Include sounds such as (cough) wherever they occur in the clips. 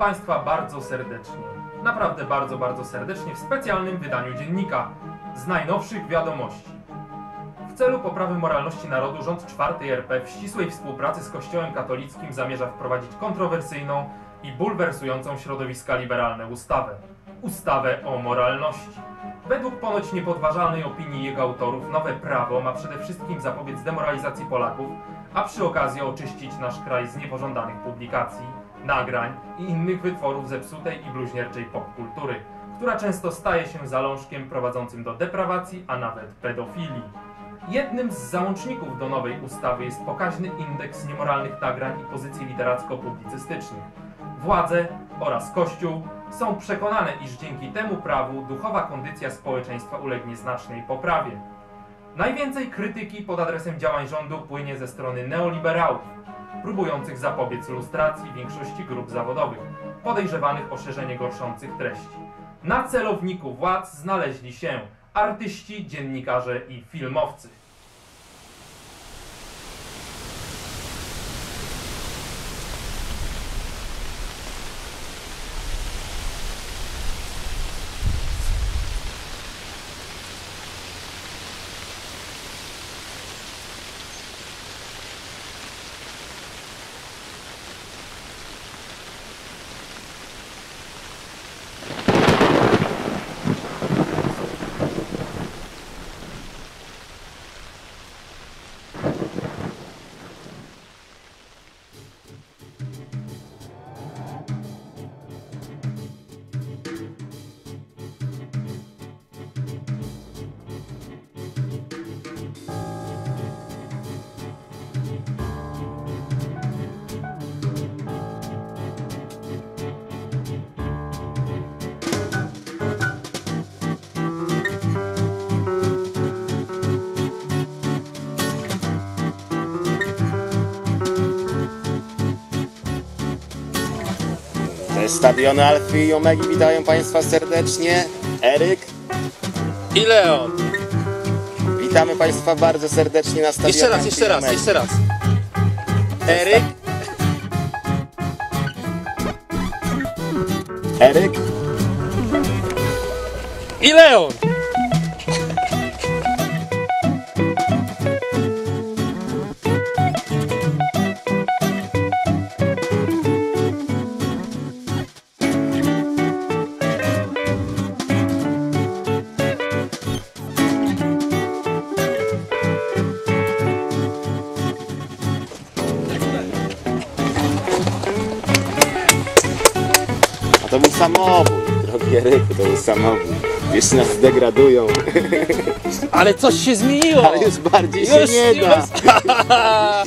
Państwa bardzo serdecznie. Naprawdę bardzo, bardzo serdecznie w specjalnym wydaniu dziennika z najnowszych wiadomości. W celu poprawy moralności narodu rząd czwartej RP w ścisłej współpracy z Kościołem katolickim zamierza wprowadzić kontrowersyjną i bulwersującą środowiska liberalne ustawę. Ustawę o moralności. Według ponoć niepodważalnej opinii jego autorów nowe prawo ma przede wszystkim zapobiec demoralizacji Polaków, a przy okazji oczyścić nasz kraj z niepożądanych publikacji, nagrań i innych wytworów zepsutej i bluźnierczej popkultury, która często staje się zalążkiem prowadzącym do deprawacji, a nawet pedofilii. Jednym z załączników do nowej ustawy jest pokaźny indeks niemoralnych nagrań i pozycji literacko-publicystycznych. Władze oraz Kościół są przekonane, iż dzięki temu prawu duchowa kondycja społeczeństwa ulegnie znacznej poprawie. Najwięcej krytyki pod adresem działań rządu płynie ze strony neoliberałów, próbujących zapobiec lustracji większości grup zawodowych, podejrzewanych o szerzenie gorszących treści. Na celowniku władz znaleźli się artyści, dziennikarze i filmowcy. Ze stadionu Alfy i Omegi witają Państwa serdecznie. Eryk, I Leon. witamy Państwa bardzo serdecznie na stadionie Jeszcze raz, jeszcze raz, jeszcze raz. Eryk. Eryk, I Leon. Samobój, drogi Eryku, to był samobój. Jeszcze nas zdegradują, Ale coś się zmieniło. ale już bardziej się Już- nie da. (laughs)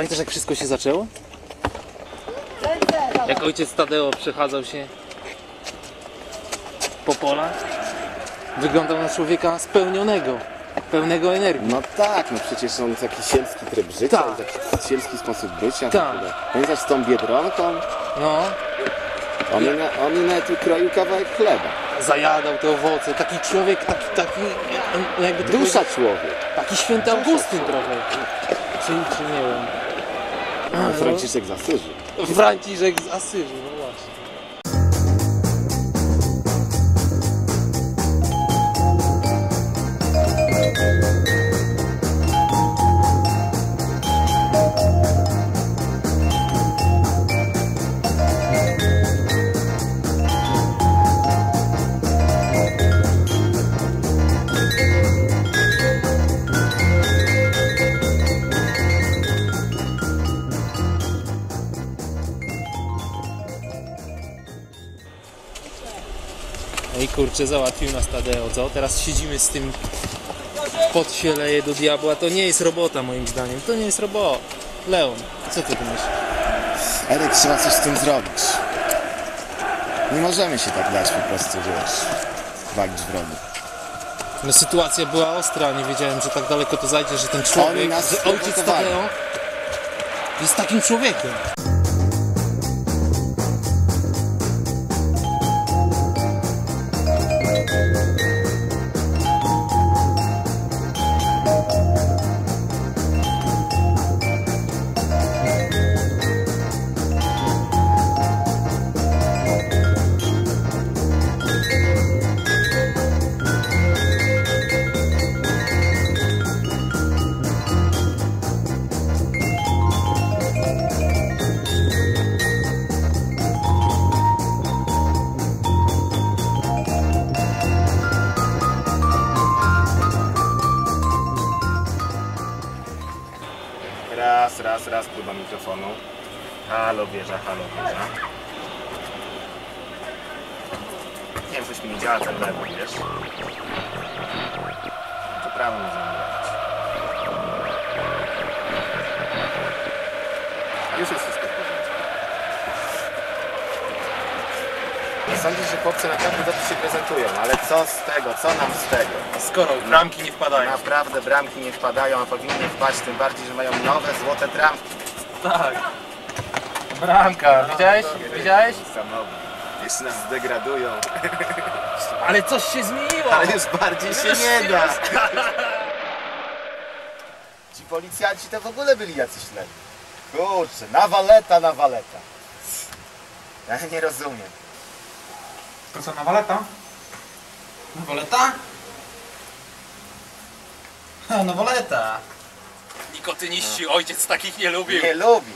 Pamiętasz jak wszystko się zaczęło? Jak ojciec Tadeo przechadzał się po polach, wyglądał na człowieka spełnionego, pełnego energii. No tak, no przecież on taki sielski tryb życia, Tak. taki sielski sposób bycia. Tak. Pamiętasz z tą Biedronką? No, On, jej na- on jej nawet ukroił kawałek chleba. zajadał te owoce. Taki człowiek, taki, taki jakby to Dusza człowiek. Taki święty Augustyn trochę. Czy, czy nie wiem. Franciszek z Asyży. Franciszek z Asyży, no właśnie. No kurczę, załatwił nas Tadeo, co? Teraz siedzimy z tym pot się leje do diabła. To nie jest robota moim zdaniem. To nie jest robota. Leon, co ty myślisz? Eryk, trzeba coś z tym zrobić. Nie możemy się tak dać po prostu, wiesz, walić w rogu. No sytuacja była ostra, nie wiedziałem, że tak daleko to zajdzie, że ten człowiek, że ojciec. Tadeo Jest takim człowiekiem. Raz, raz, raz, próba mikrofonu. Halo wieża, halo wieża. Nie wiem, coś mi nie działa ten lewy, wiesz? To prawo możemy Sądzisz, że chłopcy naprawdę dobrze się prezentują, ale co z tego, co nam z tego? Skoro bramki nie wpadają. Naprawdę bramki nie wpadają, a powinny wpaść, tym bardziej, że mają nowe złote trampki. Tak. Bramka, widziałeś? Widziałeś? Samochód. Jeszcze nas zdegradują, (laughs) Ale coś się zmieniło! ale już bardziej się nie da. (laughs) Ci policjanci to w ogóle byli jacyś lepsi. Kurczę, na waleta, na waleta. Ja nie rozumiem. To co, na waleta? Nowoleta? Ha, nowoleta. Nikotyniści, ojciec takich nie lubił. Nie lubi.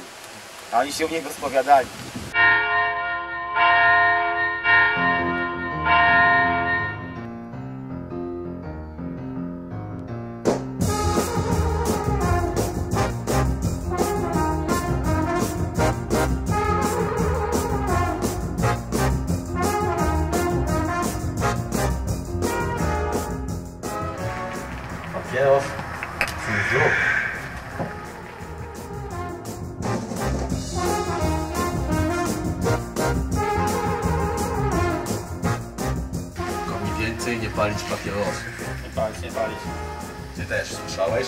A oni się u niego spowiadali. Palić papierosów. Nie palić, nie palić. Ty też słyszałeś?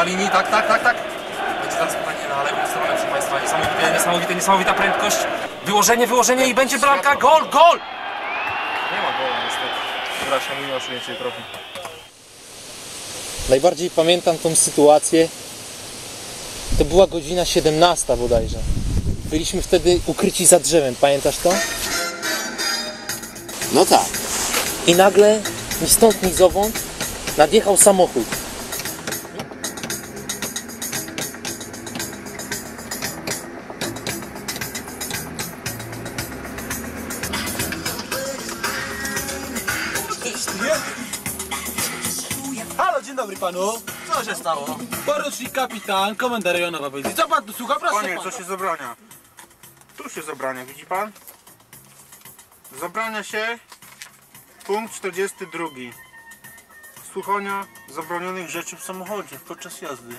Do pola linii, tak, tak, tak, tak. Będzie teraz pytanie na lewą stronę, proszę Państwa. Niesamowite, niesamowite, niesamowita prędkość. Wyłożenie, wyłożenie i będzie bramka, gol, gol! Nie ma gola niestety. Brasia mi na przyjęcie trochę. Najbardziej pamiętam tą sytuację. To była godzina 17 bodajże. Byliśmy wtedy ukryci za drzewem, pamiętasz to? No tak. I nagle, ni stąd, ni zowąd, nadjechał samochód. Panu. Co się stało? Porucznik kapitan, komendar rejonowa policji. Co pan tu słucha? Proszę Panie, pana. co się zabrania? Tu się zabrania, widzi pan? Zabrania się punkt 42. Słuchania zabronionych rzeczy w samochodzie podczas jazdy.